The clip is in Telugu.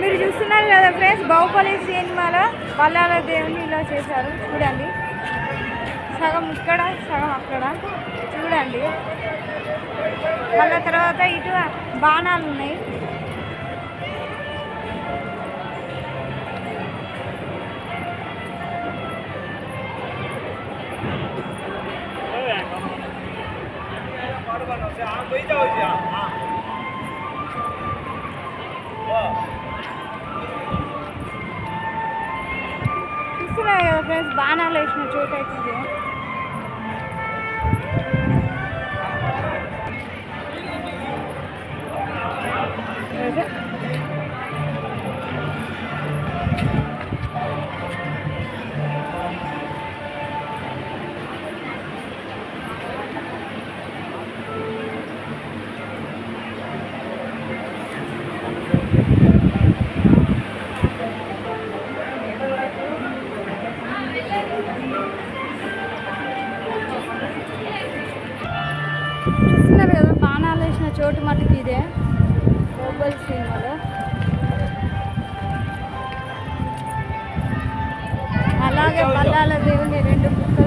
మీరు చూస్తున్నారు కదా ఫ్రెండ్స్ బాహుబలి సినిమాలో పల్లాల దేవుని ఇలా చేశారు. చూడండి. సగం ఇక్కడ సగం అక్కడ. చూడండి. మళ్ళీ తర్వాత ఇటు బాణాలు ఉన్నాయి. చూస్తున్నారు కదా ఫ్రెండ్స్ బాణాలు వేసిన చోట అయితే చూస్తున్నారు కదా బాణాలు వేసిన చోటు మటుకు ఇదే. బాహుబలి సినిమాలో. అలాగే బల్లాల దేవుని రెండు కుక్కలు